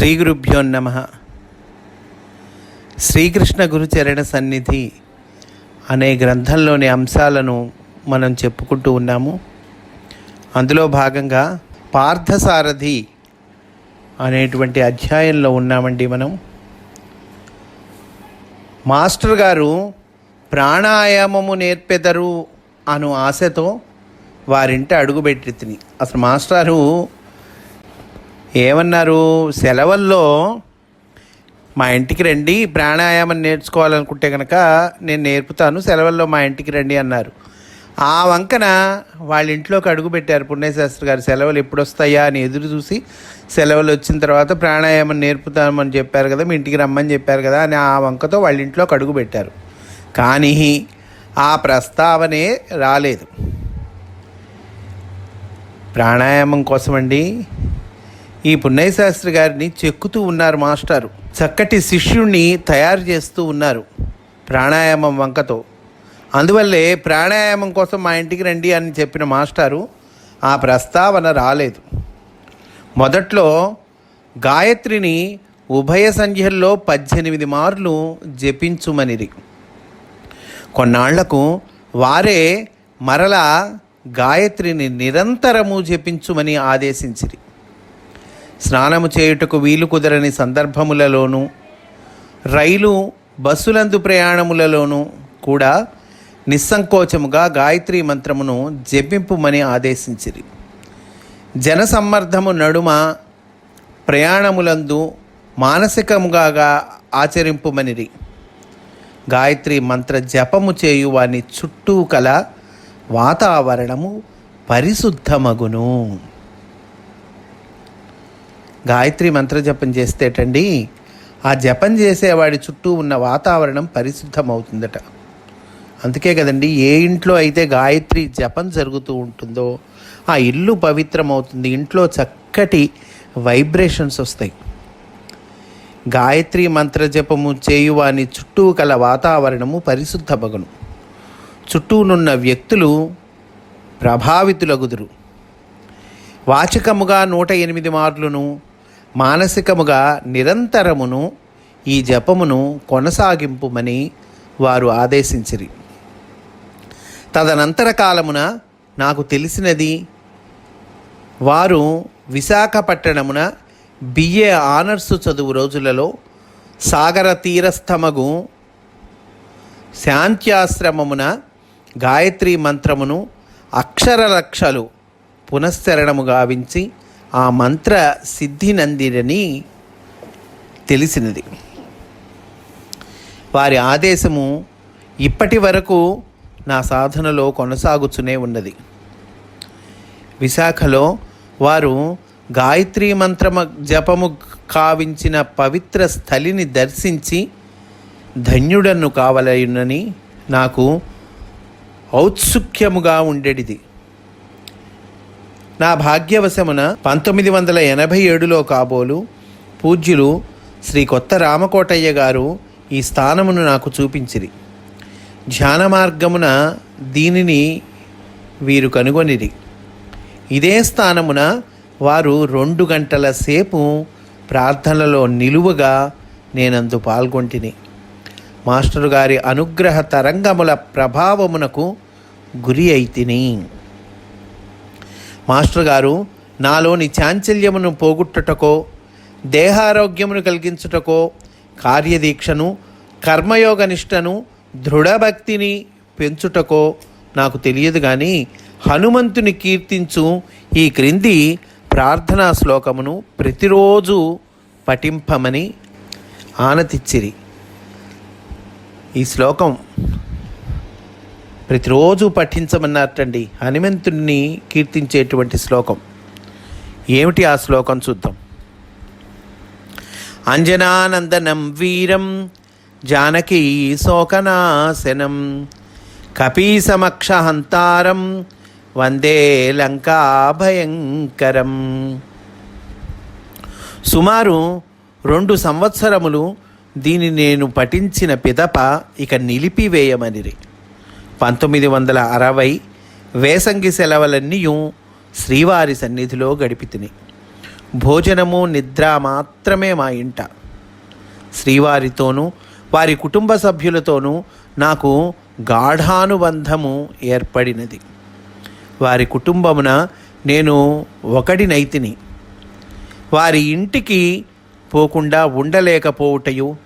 శ్రీ గురుభ్యో నమ. శ్రీకృష్ణ గురుచరణ సన్నిధి అనే గ్రంథంలోని అంశాలను మనం చెప్పుకుంటూ ఉన్నాము. అందులో భాగంగా పార్థసారథి అనేటువంటి అధ్యాయంలో ఉన్నామండి మనం. మాస్టర్ గారు ప్రాణాయామము నేర్పెదరు అను ఆశతో వారింట అడుగుపెట్టి తిని అసలు మాస్టారు ఏమన్నారు? సెలవుల్లో మా ఇంటికి రండి ప్రాణాయామం నేర్చుకోవాలనుకుంటే కనుక నేను నేర్పుతాను సెలవుల్లో మా ఇంటికి రండి అన్నారు. ఆ వంకన వాళ్ళ ఇంట్లోకి అడుగు పెట్టారు పుణ్యశాస్త్రి గారు సెలవులు ఎప్పుడు వస్తాయా అని ఎదురు చూసి సెలవులు వచ్చిన తర్వాత ప్రాణాయామం నేర్పుతామని చెప్పారు కదా మీ ఇంటికి రమ్మని చెప్పారు కదా అని ఆ వంకతో వాళ్ళ ఇంట్లోకి అడుగు పెట్టారు. కానీ ఆ ప్రస్తావనే రాలేదు. ప్రాణాయామం కోసమండి ఈ పుణ్యశాస్త్రి గారిని చెక్కుతూ ఉన్నారు మాస్టారు. చక్కటి శిష్యుణ్ణి తయారు చేస్తూ ఉన్నారు ప్రాణాయామం వంకతో. అందువల్లే ప్రాణాయామం కోసం మా ఇంటికి రండి అని చెప్పిన మాస్టారు ఆ ప్రస్తావన రాలేదు. మొదట్లో గాయత్రిని ఉభయ సంధ్యల్లో పద్దెనిమిది మార్లు జపించుమనిరి. కొన్నాళ్ళకు వారే మరలా గాయత్రిని నిరంతరము జపించుమని ఆదేశించిరి. స్నానము చేయుటకు వీలు కుదరని సందర్భములలోనూ రైలు బస్సులందు ప్రయాణములలోనూ కూడా నిస్సంకోచముగా గాయత్రి మంత్రమును జపింపుమని ఆదేశించిరి. జనసమ్మర్ధము నడుమ ప్రయాణములందు మానసికముగా ఆచరింపుమనిరి. గాయత్రి మంత్ర జపము చేయు వాని చుట్టూ కల వాతావరణము పరిశుద్ధమగును. గాయత్రి మంత్ర జపం చేస్తేటండి ఆ జపం చేసేవాడి చుట్టూ ఉన్న వాతావరణం పరిశుద్ధమవుతుందట. అందుకే కదండి ఏ ఇంట్లో అయితే గాయత్రి జపం జరుగుతూ ఉంటుందో ఆ ఇల్లు పవిత్రమవుతుంది ఇంట్లో చక్కటి వైబ్రేషన్స్ వస్తాయి. గాయత్రి మంత్ర జపము చేయువాని చుట్టూ కల వాతావరణము పరిశుద్ధమగును. చుట్టూనున్న వ్యక్తులు ప్రభావితులగుదురు. వాచకముగా నూట ఎనిమిది మార్లును మానసికముగా నిరంతరమును ఈ జపమును కొనసాగింపుమని వారు ఆదేశించిరి. తదనంతర కాలమున నాకు తెలిసినది వారు విశాఖపట్టణమున బిఏ ఆనర్సు చదువు రోజులలో సాగర తీరస్థమగు శాంత్యాశ్రమమున గాయత్రీ మంత్రమును అక్షర లక్షలు పునశ్చరణము గావించి ఆ మంత్ర సిద్ధినందిరని తెలిసినది. వారి ఆదేశము ఇప్పటి వరకు నా సాధనలో కొనసాగుతూనే ఉన్నది. విశాఖలో వారు గాయత్రి మంత్రమ జపము కావించిన పవిత్ర స్థలిని దర్శించి ధన్యుడన్ను కావలయునని నాకు ఔత్సుక్యముగా ఉండేటిది. నా భాగ్యవశమున పంతొమ్మిది వందల ఎనభై ఏడులో కాబోలు పూజ్యులు శ్రీ కొత్త రామకోటయ్య గారు ఈ స్థానమును నాకు చూపించిరి. ధ్యాన మార్గమున దీనిని వీరు కనుగొనిరి. ఇదే స్థానమున వారు రెండు గంటల సేపు ప్రార్థనలో నిలువుగా నేనందు పాల్గొంటిని. మాస్టర్ గారి అనుగ్రహ తరంగముల ప్రభావమునకు గురి అయితిని. మాస్టర్ గారు నాలోని చాంచల్యమును పోగొట్టుటకో దేహారోగ్యమును కలిగించుటకో కార్యదీక్షను కర్మయోగ నిష్టను దృఢభక్తిని పెంచుటకో నాకు తెలియదు కానీ హనుమంతుని కీర్తించు ఈ క్రింది ప్రార్థనా శ్లోకమును ప్రతిరోజు పఠింపమని ఆనతిచ్చిరి. ఈ శ్లోకం ప్రతిరోజు పఠించమన్నట్టండి హనుమంతుడిని కీర్తించేటువంటి శ్లోకం. ఏమిటి ఆ శ్లోకం చూద్దాం. అంజనానందనం వీరం జానకీ శోకనాశనం కపీసమక్షహంతారం వందే లంకా భయంకరం సుమారు రెండు సంవత్సరములు దీని నేను పఠించిన పిదప ఇక నిలిపివేయమనిరి. పంతొమ్మిది వందల అరవై వేసంగి సెలవులన్నీ శ్రీవారి సన్నిధిలో గడిపితిని. భోజనము నిద్ర మాత్రమే మా ఇంట. శ్రీవారితోనూ వారి కుటుంబ సభ్యులతోనూ నాకు గాఢానుబంధము ఏర్పడినది. వారి కుటుంబమున నేను ఒకడినైతిని వారి ఇంటికి పోకుండా ఉండలేకపోవుటయు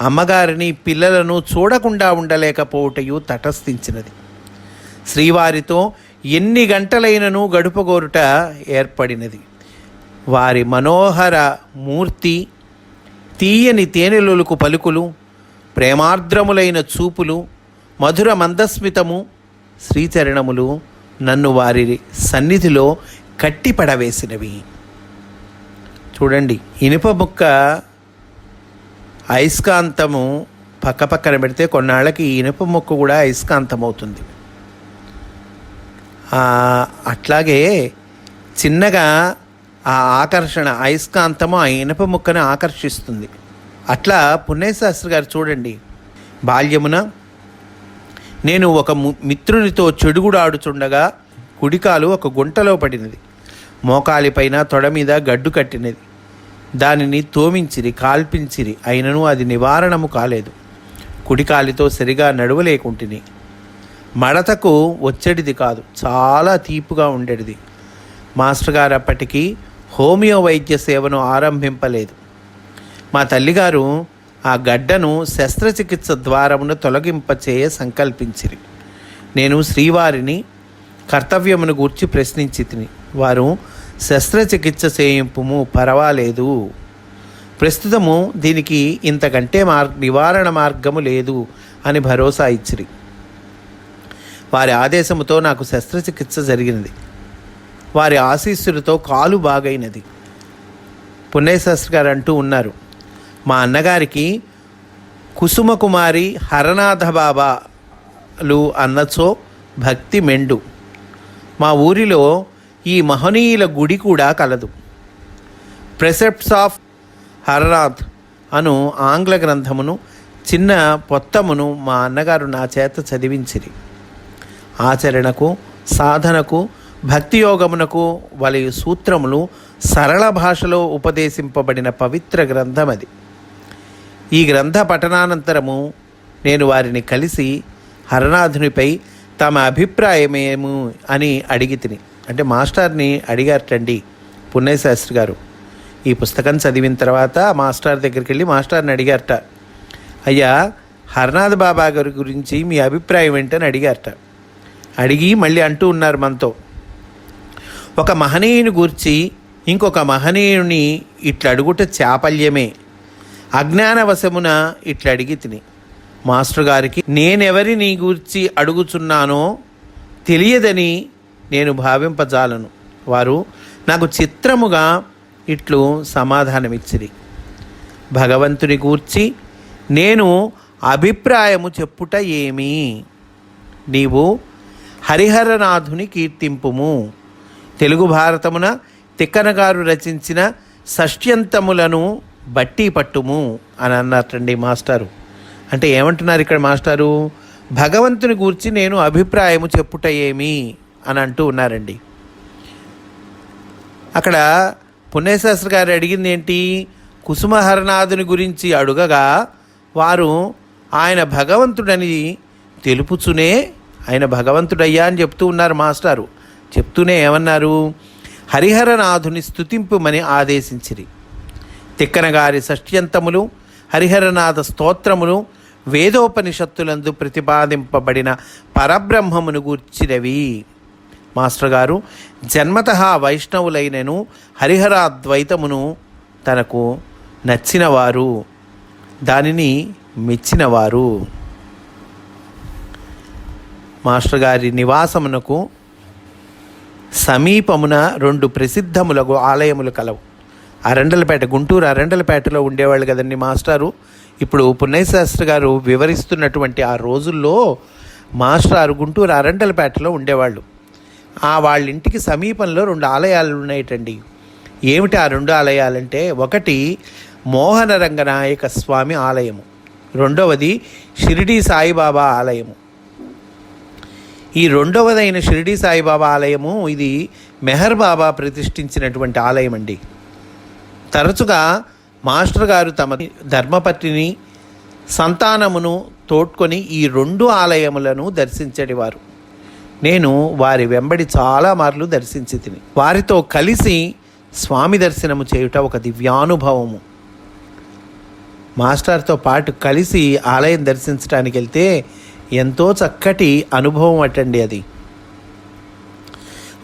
అమ్మగారిని పిల్లలను చూడకుండా ఉండలేకపోవుటయు తటస్థించినది. శ్రీవారితో ఎన్ని గంటలైనను గడుపగోరుట ఏర్పడినది. వారి మనోహర మూర్తి తీయని తేనెలులకు పలుకులు ప్రేమార్ద్రములైన చూపులు మధుర మందస్మితము శ్రీచరణములు నన్ను వారి సన్నిధిలో కట్టిపడవేసినవి. చూడండి ఇనుప ముక్క అయస్కాంతము పక్క పక్కన పెడితే కొన్నాళ్ళకి ఇనుప ముక్క కూడా అయస్కాంతం అవుతుంది అట్లాగే చిన్నగా ఆ ఆకర్షణ అయస్కాంతము ఆ ఇనుప ముక్కను ఆకర్షిస్తుంది. అట్లా పుణ్యశాస్త్రి గారు చూడండి బాల్యమున నేను ఒక మిత్రునితో చెడుగుడు ఆడుచుండగా కుడికాలు ఒక గుంటలో పడినది. మోకాలిపైన తొడ మీద గడ్డు కట్టినది. దానిని తోమించిరి కాల్పించిరి. అయినను అది నివారణము కాలేదు. కుడికాలితో సరిగా నడువలేకుంటుని. మడతకు వచ్చేటిది కాదు చాలా తీపుగా ఉండేటిది మాస్టర్ గారు అప్పటికి హోమియో వైద్య సేవను ఆరంభింపలేదు. మా తల్లిగారు ఆ గడ్డను శస్త్రచికిత్స ద్వారమును తొలగింపచేయ సంకల్పించిరి. నేను శ్రీవారిని కర్తవ్యమును గూర్చి ప్రశ్నించి తిని వారు శస్త్రచికిత్స చేయింపుము పర్వాలేదు. ప్రస్తుతము దీనికి ఇంతకంటే మార్ నివారణ మార్గము లేదు అని భరోసా ఇచ్చిరి. వారి ఆదేశముతో నాకు శస్త్రచికిత్స జరిగినది. వారి ఆశీస్సులతో కాలు బాగైనది. పుణ్యశాస్త్రి గారు అంటూ ఉన్నారు. మా అన్నగారికి కుసుమకుమారి హరనాథ బాబాలు అన్నచో భక్తి మెండు. మా ఊరిలో ఈ మహనీయుల గుడి కూడా కలదు. ప్రెసెప్ట్స్ ఆఫ్ హరనాథ్ అను ఆంగ్ల గ్రంథమును చిన్న పొత్తమును మా అన్నగారు నా చేత చదివించిరి. ఆచరణకు సాధనకు భక్తి యోగమునకు వలయు సూత్రములు సరళ భాషలో ఉపదేశింపబడిన పవిత్ర గ్రంథం అది ఈ గ్రంథ పఠనానంతరము నేను వారిని కలిసి హరనాథునిపై తమ అభిప్రాయమేము అని అడిగి తిని అంటే మాస్టర్ని అడిగారటండి పుణ్యశాస్త్రి గారు. ఈ పుస్తకం చదివిన తర్వాత మాస్టర్ దగ్గరికి వెళ్ళి మాస్టర్ని అడిగారట. అయ్యా హరనాథ్ బాబా గారి గురించి మీ అభిప్రాయం ఏంటని అడిగారట. అడిగి మళ్ళీ అంటూ ఉన్నారు మనతో. ఒక మహనీయుని గూర్చి ఇంకొక మహనీయుని ఇట్లా అడుగుట చాపల్యమే. అజ్ఞానవశమున ఇట్లా అడిగి తిని. మాస్టర్ గారికి నేనెవరి నీ గూర్చి అడుగుచున్నానో తెలియదని నేను భావింపజాలను. వారు నాకు చిత్రముగా ఇట్లు సమాధానమిచ్చిరి. భగవంతుని గూర్చి నేను అభిప్రాయము చెప్పుట ఏమి? నీవు హరిహరనాథుని కీర్తింపుము. తెలుగు భారతమున తిక్కనగారు రచించిన షష్ట్యంతములను బట్టి పట్టుము అని అన్నారటండి మాస్టారు. అంటే ఏమంటున్నారు ఇక్కడ మాస్టారు? భగవంతుని గూర్చి నేను అభిప్రాయము చెప్పుట ఏమి? అని అంటూ ఉన్నారండి. అక్కడ పుణ్యశాస్త్రి గారు అడిగింది ఏంటి? కుసుమహరనాథుని గురించి అడుగగా వారు ఆయన భగవంతుడని తెలుపుచునే ఆయన భగవంతుడయ్యా అని చెప్తూ ఉన్నారు మాస్టారు. చెప్తూనే ఏమన్నారు? హరిహరనాథుని స్థుతింపుమని ఆదేశించిరి. తిక్కనగారి షష్ట్యంతములు హరిహరనాథ స్తోత్రములు వేదోపనిషత్తులందు ప్రతిపాదింపబడిన పరబ్రహ్మమును గూర్చినవి మాస్టర్ గారు జన్మత వైష్ణవులైనను హరిహరాద్వైతమును తనకు నచ్చినవారు దానిని మెచ్చినవారు. మాస్టర్ గారి నివాసమునకు సమీపమున రెండు ప్రసిద్ధములకు ఆలయములు కలవు. అరండలపేట గుంటూరు అరండలపేటలో ఉండేవాళ్ళు కదండి మాస్టారు. ఇప్పుడు పుణ్యశాస్త్రి గారు వివరిస్తున్నటువంటి ఆ రోజుల్లో మాస్టారు గుంటూరు అరండలపేటలో ఉండేవాళ్ళు. ఆ వాళ్ళ ఇంటికి సమీపంలో రెండు ఆలయాలు ఉన్నాయటండి. ఏమిటి ఆ రెండు ఆలయాలంటే ఒకటి మోహన రంగనాయక స్వామి ఆలయము రెండవది షిరిడి సాయిబాబా ఆలయము. ఈ రెండవదైన షిరిడి సాయిబాబా ఆలయము ఇది మెహర్ బాబా ప్రతిష్ఠించినటువంటి ఆలయం అండి తరచుగా మాస్టర్ గారు తమ ధర్మపత్రిని సంతానమును తోడ్కొని ఈ రెండు ఆలయములను దర్శించడివారు నేను వారి వెంబడి చాలా మార్లు దర్శించి తిని. వారితో కలిసి స్వామి దర్శనము చేయుట ఒక దివ్యానుభవము. మాస్టర్తో పాటు కలిసి ఆలయం దర్శించడానికి వెళ్తే ఎంతో చక్కటి అనుభవం అటండి అది.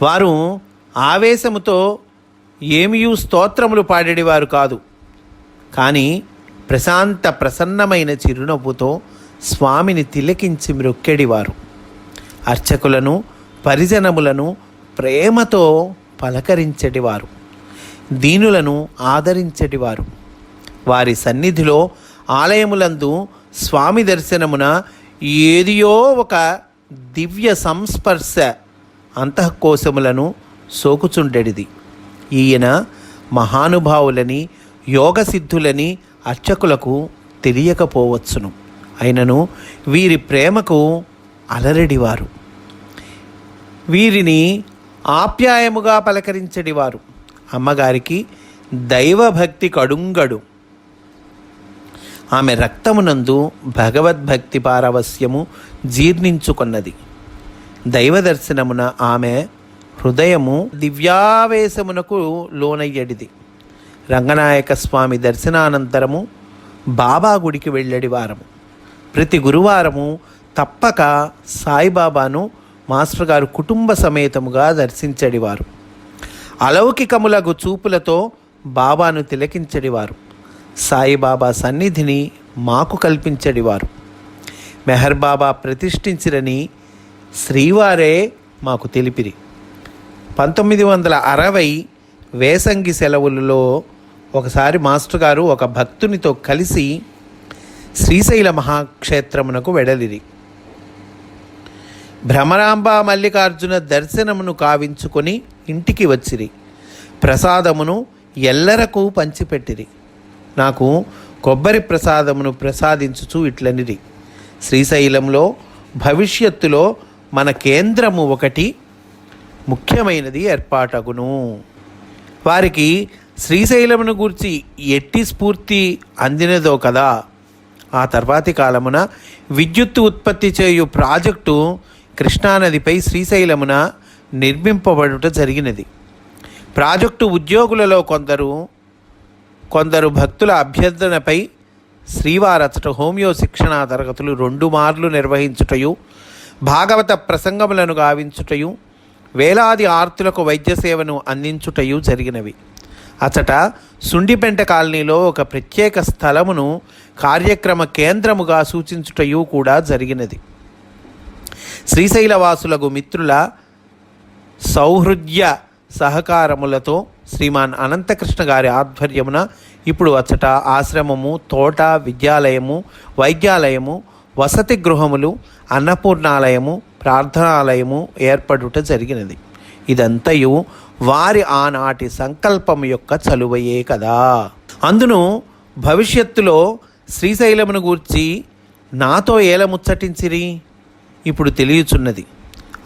వారు ఆవేశముతో ఏమియూ స్తోత్రములు పాడేవారు కాదు. కానీ ప్రశాంత ప్రసన్నమైన చిరునవ్వుతో స్వామిని తిలకించి మ్రొక్కెడివారు. అర్చకులను పరిజనములను ప్రేమతో పలకరించటివారు. దీనులను ఆదరించటివారు. వారి సన్నిధిలో ఆలయములందు స్వామి దర్శనమున ఏదియో ఒక దివ్య సంస్పర్శ అంతఃకోశములను సోకుచుండెడిది. ఈయన మహానుభావులని యోగసిద్ధులని అర్చకులకు తెలియకపోవచ్చును. అయినను వీరి ప్రేమకు అలరడివారు. వీరిని ఆప్యాయముగా పలకరించడివారు. అమ్మగారికి దైవభక్తి కడుంగడు. ఆమె రక్తమునందు భగవద్భక్తి పారవస్యము జీర్ణించుకున్నది. దైవ దర్శనమున ఆమె హృదయము దివ్యావేశమునకు లోనయ్యడిది. రంగనాయక స్వామి దర్శనానంతరము బాబా గుడికి వెళ్ళడి వారము. ప్రతి గురువారము తప్పక సాయిబాబాను మాస్టర్ గారు కుటుంబ సమేతముగా దర్శించడివారు. అలౌకికములగు చూపులతో బాబాను తిలకించడివారు. సాయిబాబా సన్నిధిని మాకు కల్పించడివారు. మెహర్ బాబా ప్రతిష్ఠించిరని శ్రీవారే మాకు తెలిపిరి. పంతొమ్మిది వందల అరవై వేసంగి సెలవులలో ఒకసారి మాస్టర్ గారు ఒక భక్తునితో కలిసి శ్రీశైల మహాక్షేత్రమునకు వెడలిరి. భ్రమరాంబ మల్లికార్జున దర్శనమును కావించుకొని ఇంటికి వచ్చిరి. ప్రసాదమును ఎల్లరకు పంచిపెట్టిరి. నాకు కొబ్బరి ప్రసాదమును ప్రసాదించుచు ఇట్లనిరి. శ్రీశైలంలో భవిష్యత్తులో మన కేంద్రము ఒకటి ముఖ్యమైనది ఏర్పాటగును. వారికి శ్రీశైలమును గూర్చి ఎట్టి స్ఫూర్తి అందినదో కదా. ఆ తర్వాతి కాలమున విద్యుత్తు ఉత్పత్తి చేయు ప్రాజెక్టు కృష్ణానదిపై శ్రీశైలమున నిర్మింపబడుట జరిగినది. ప్రాజెక్టు ఉద్యోగులలో కొందరు కొందరు భక్తుల అభ్యర్థనపై శ్రీవారచట హోమియో శిక్షణా తరగతులు రెండు మార్లు నిర్వహించుటయు భాగవత ప్రసంగములను గావించుటయు వేలాది ఆర్తులకు వైద్య సేవను అందించుటయు జరిగినవి. అచట సుండిపెంట కాలనీలో ఒక ప్రత్యేక స్థలమును కార్యక్రమ కేంద్రముగా సూచించుటయు కూడా జరిగినది. శ్రీశైలవాసులకు మిత్రుల సౌహృద్య సహకారములతో శ్రీమాన్ అనంతకృష్ణ గారి ఆధ్వర్యమున ఇప్పుడు అచ్చట ఆశ్రమము తోట విద్యాలయము వైద్యాలయము వసతి గృహములు అన్నపూర్ణాలయము ప్రార్థనాలయము ఏర్పడుట జరిగినది. ఇదంతయు వారి ఆనాటి సంకల్పం యొక్క చలువయే కదా. అందును భవిష్యత్తులో శ్రీశైలమును గూర్చి నాతో ఏల ముచ్చటించిరి ఇప్పుడు తెలియచున్నది.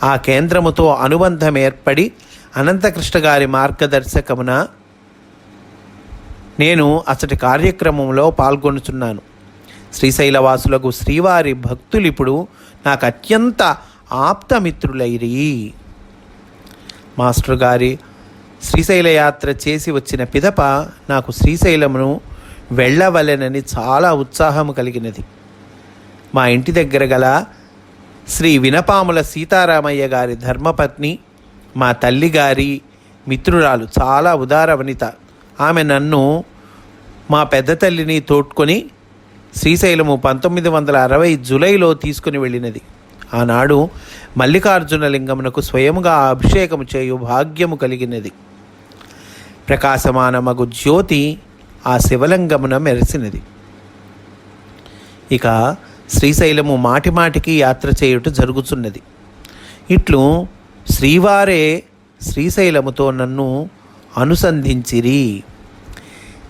ఆ కేంద్రముతో అనుబంధం ఏర్పడి అనంతకృష్ణ గారి మార్గదర్శకమున నేను అసటి కార్యక్రమంలో పాల్గొనుచున్నాను. శ్రీశైలవాసులకు శ్రీవారి భక్తులు ఇప్పుడు నాకు అత్యంత ఆప్తమిత్రులైరి. మాస్టర్ గారి శ్రీశైల యాత్ర చేసి వచ్చిన పిదప నాకు శ్రీశైలమును వెళ్ళవలెనని చాలా ఉత్సాహం కలిగినది. మా ఇంటి దగ్గర గల శ్రీ వినపాముల సీతారామయ్య గారి ధర్మపత్ని మా తల్లి గారి మిత్రురాలు చాలా ఉదార వనిత. ఆమె నన్ను మా పెద్ద తల్లిని తోడ్కొని శ్రీశైలము పంతొమ్మిది వందల అరవై జూలైలో తీసుకుని వెళ్ళినది. ఆనాడు మల్లికార్జున లింగమునకు స్వయముగా అభిషేకము చేయు భాగ్యము కలిగినది. ప్రకాశమానమగు జ్యోతి ఆ శివలింగమున మెరిసినది. ఇక శ్రీశైలము మాటిమాటికి యాత్ర చేయుట జరుగుతున్నది ఇట్లు శ్రీవారే శ్రీశైలముతో నన్ను అనుసంధించిరి.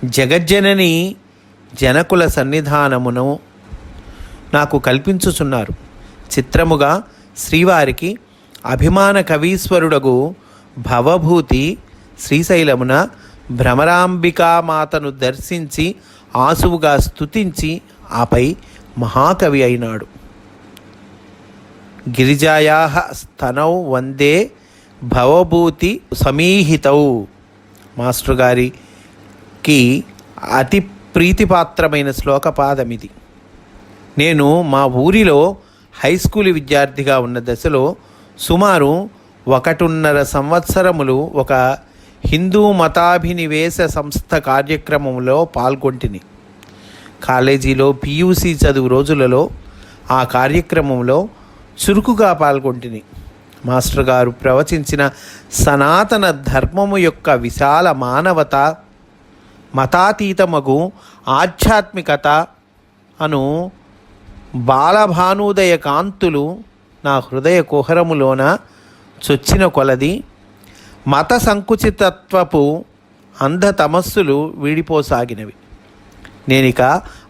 జగజ్జనని జనకుల సన్నిధానమును నాకు కల్పించుచున్నారు. చిత్రముగా శ్రీవారికి అభిమాన కవీశ్వరుడగు భవభూతి శ్రీశైలమున భ్రమరాంబికామాతను దర్శించి ఆసువుగా స్తుతించి ఆపై మహాకవి అయినాడు. గిరిజాయా స్తనౌ వందే భవభూతి సమీహితౌ. మాస్టర్ గారికి అతి ప్రీతిపాత్రమైన శ్లోకపాదం ఇది. నేను మా ఊరిలో హై స్కూల్ విద్యార్థిగా ఉన్న దశలో సుమారు ఒకటిన్నర సంవత్సరములు ఒక హిందూ మతాభినివేశ సంస్థ కార్యక్రమంలో పాల్గొంటిని. కాలేజీలో పియూసీ చదువు రోజులలో ఆ కార్యక్రమంలో చురుకుగా పాల్గొంటిని. మాస్టర్ గారు ప్రవచించిన సనాతన ధర్మము యొక్క విశాల మానవత మతాతీతమగు ఆధ్యాత్మికత అను బాలభానుదయ కాంతులు నా హృదయ కుహరములోన చొచ్చిన కొలది. మత సంకుచితత్వపు అంధతమస్సులు వీడిపోసాగినవి. నేనిక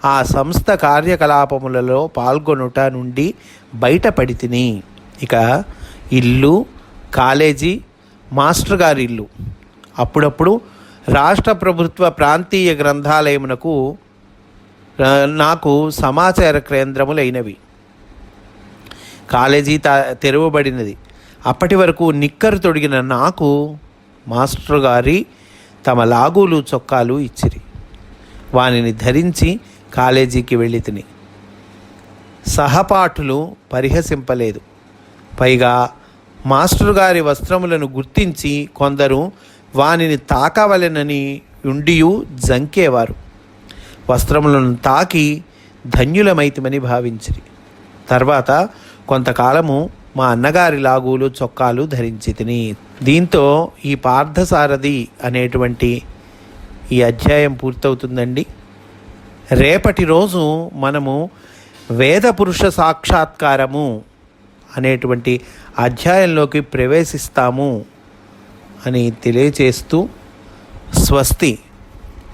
ఆ సంస్థ కార్యకలాపములలో పాల్గొనుట నుండి బయటపడి తిని ఇక ఇల్లు కాలేజీ మాస్టర్ గారి ఇల్లు. అప్పుడప్పుడు రాష్ట్ర ప్రభుత్వ ప్రాంతీయ గ్రంథాలయమునకు నాకు సమాచార కేంద్రములైనవి కాలేజీ తా తెరవబడినది. అప్పటి వరకు నిక్కరు తొడిగిన నాకు మాస్టర్ గారి తమ లాగులు చొక్కాలు ఇచ్చిరి. వానిని ధరించి కాలేజీకి వెళ్ళి తిని. సహపాఠులు పరిహసింపలేదు. పైగా మాస్టర్ గారి వస్త్రములను గుర్తించి కొందరు వానిని తాకవలెనని ఉండియు జంకేవారు. వస్త్రములను తాకి ధన్యులమైతమని భావించిరి. తర్వాత కొంతకాలము మా అన్నగారి లాగులు చొక్కాలు ధరించి తిని. దీంతో ఈ పార్థసారథి అనేటువంటి ఈ అధ్యాయం పూర్తవుతుందండి. రేపటి రోజు మనము వేద పురుష సాక్షాత్కారము అనేటువంటి అధ్యాయంలోకి ప్రవేశిస్తాము అని తెలియచేస్తూ స్వస్తి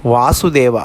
వాసుదేవ.